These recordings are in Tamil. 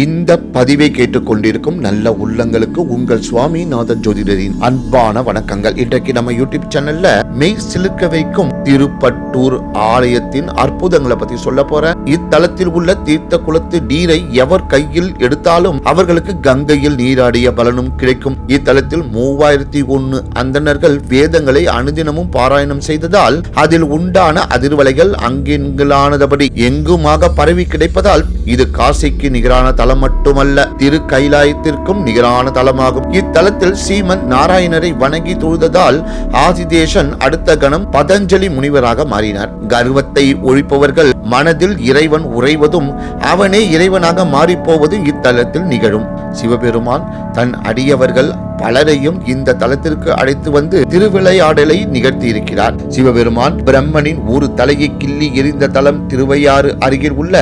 இந்த பதிவை கேட்டுக்கொண்டிருக்கும் நல்ல உள்ளங்களுக்கு உங்கள் சுவாமிநாத ஜோதிடரின் அன்பான வணக்கங்கள். இன்றைக்கு நம்ம யூடியூப் சேனல்ல மெய் சிலுக்க வைக்கும் திருப்பட்டூர் ஆலயத்தின் அற்புதங்களை பத்தி சொல்ல போறேன். இத்தலத்தில் உள்ள தீர்த்த குளத்து நீரை எவர் கையில் எடுத்தாலும் அவர்களுக்கு கங்கையில் நீராடிய பலனும் கிடைக்கும். இத்தலத்தில் மூவாயிரத்தி ஒன்னு அந்தணர்கள் வேதங்களை அனுதினமும் பாராயணம் செய்ததால் அதில் உண்டான அதிர்வலைகள் அங்கெங்கலானதபடி எங்குமாக பரவி கிடைப்பதால் இது காசிக்கு நிகரான தலம் மட்டுமல்ல திரு கைலாயத்திற்கும் நிகரான தலமாகும் இத்தலத்தில் சீமன் நாராயணரை வணங்கி தொழுததால் ஆதிதேசன் அடுத்த கணம் பதஞ்சலி முனிவராக மாறினார். கர்வத்தை ஒழிப்பவர்கள் மனதில் இறைவன் உறைவதும் அவனே இறைவனாக மாறிப்போவதும் இத்தலத்தில் நிகழும். சிவபெருமான் தன் அடியவர்கள் பலரையும் இந்த தலத்திற்கு அழைத்து வந்து திருவிளையாடலை நிகழ்த்தி இருக்கிறார் சிவபெருமான் பிரம்மனின் ஒரு தலையை கிள்ளி எரிந்த தலம் திருவையாறு அருகில் உள்ள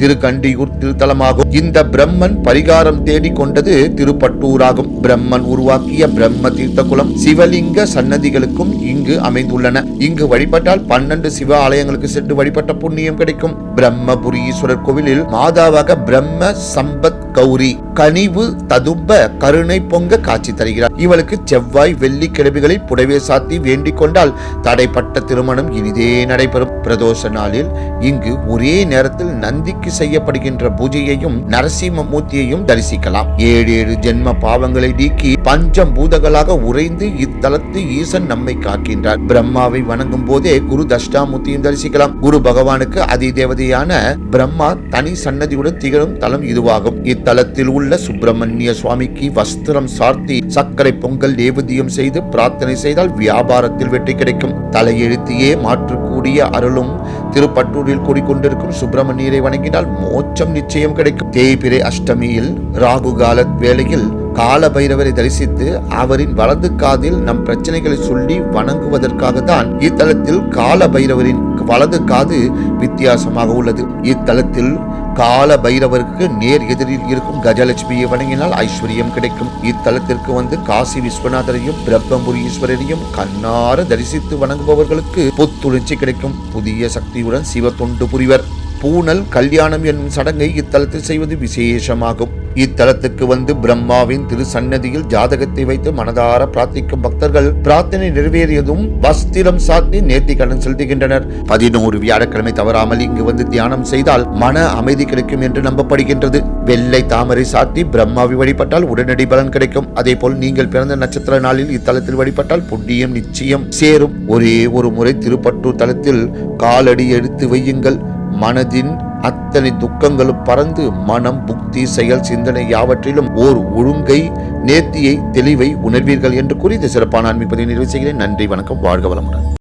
திருக்கண்டியூர் திருத்தலமாகும். இந்த பிரம்மன் பரிகாரம் தேடி கொண்டது திருப்பட்டூராகும். பிரம்மன் உருவாக்கிய பிரம்ம தீர்த்த குலம் சிவலிங்க சன்னதிகளுக்கும் இங்கு அமைந்துள்ளன. இங்கு வழிபட்டால் பன்னெண்டு சிவ ஆலயங்களுக்கு சென்று வழிபட்ட புண்ணியம் கிடைக்கும். பிரம்மபுரீஸ்வரர் கோவிலில் மாதாவாக பிரம்ம சம்பத் கௌரி கனிவு ததும்ப கருணை பொங்க காட்சி தருகிறார் இவளுக்கு செவ்வாய் வெள்ளி கிழமைகளில் புடவை சாத்தி வேண்டிக் கொண்டால் தடைப்பட்ட திருமணம் இனிதே நடைபெறும். பிரதோஷ நாளில் இங்கு ஒரே நேரத்தில் நந்திக்கு செய்யப்படுகின்ற பூஜையையும் நரசிம்மமூர்த்தியையும் தரிசிக்கலாம். ஏழு ஏழு ஜென்ம பாவங்களை நீக்கி பஞ்சம் பூதங்களாக உறைந்து இத்தலத்து ஈசன் நம்மை காக்கின்றார். பிரம்மாவை வணங்கும் போதே குரு தஷ்டாமூர்த்தியும் தரிசிக்கலாம். குரு பகவானுக்கு அதி தேவதையான பிரம்மா தனி சன்னதியுடன் திகழும் தலம் இதுவாகும். இத்தலத்தில் உள்ள சுப்பிரமணிய சுவாமிக்கு வஸ்திரம் சார்த்தி சர்க்கரை பொங்கல் நேவதியம் செய்து பிரார்த்தனை செய்தால் வியாபாரத்தில் வெற்றி கிடைக்கும். தலையெழுத்தியே மாற்றக்கூடிய அருளும் திருப்பட்டூரில் கூடிக்கொண்டிருக்கும் சுப்பிரமணியரை வணங்கினால் மோட்சம் நிச்சயம் கிடைக்கும். தேய்பிரை அஷ்டமியில் ராகு கால வேளையில் கால பைரவரை தரிசித்து அவரின் வலது காதில் நம் பிரச்சனைகளை சொல்லி வணங்குவதற்காக தான் இத்தலத்தில் கால பைரவரின் வலது காது வித்தியாசமாக உள்ளது. இத்தலத்தில் கால பைரவருக்கு நேர் எதிரில் இருக்கும் கஜலட்சுமியை வணங்கினால் ஐஸ்வர்யம் கிடைக்கும். இத்தலத்திற்கு வந்து காசி விஸ்வநாதரையும் பிரம்மபுரீஸ்வரரையும் கண்ணார தரிசித்து வணங்குபவர்களுக்கு புத்துணர்ச்சி கிடைக்கும். புதிய சக்தியுடன் சிவ தொண்டு புரிவர். பூனல் கல்யாணம் என்னும் சடங்கை இத்தலத்தில் செய்வது விசேஷமாகும். இத்தலத்துக்கு வந்து பிரம்மாவின் திரு சன்னதியில் ஜாதகத்தை வைத்து மனதார பிரார்த்திக்கும் பக்தர்கள் பிரார்த்தனை நிறைவேறியதும் வஸ்திரம் சாத்தி நேர்த்தி கடன் செலுத்துகின்றனர். பதினோரு வியாழக்கிழமை தவறாமல் இங்கு வந்து தியானம் செய்தால் மன அமைதி கிடைக்கும் என்று நம்பப்படுகின்றது. வெள்ளை தாமரை சாத்தி பிரம்மாவை வழிபட்டால் உடனடி பலன் கிடைக்கும். அதே போல் நீங்கள் பிறந்த நட்சத்திர நாளில் இத்தலத்தில் வழிபட்டால் புண்ணியம் நிச்சயம் சேரும். ஒரே ஒரு முறை திருப்பட்டூர் தலத்தில் காலடி எடுத்து வையுங்கள். மனதின் அத்தனை துக்கங்களும் பறந்து மனம் புக்தி செயல் சிந்தனை யாவற்றிலும் ஓர் ஒழுங்கை நேர்த்தியை தெளிவை உணர்வீர்கள் என்று கூறி இந்த சிறப்பான ஆன்மீக பதிவை நிறைவு செய்கிறேன். நன்றி வணக்கம் வாழ்க வளமுடன்.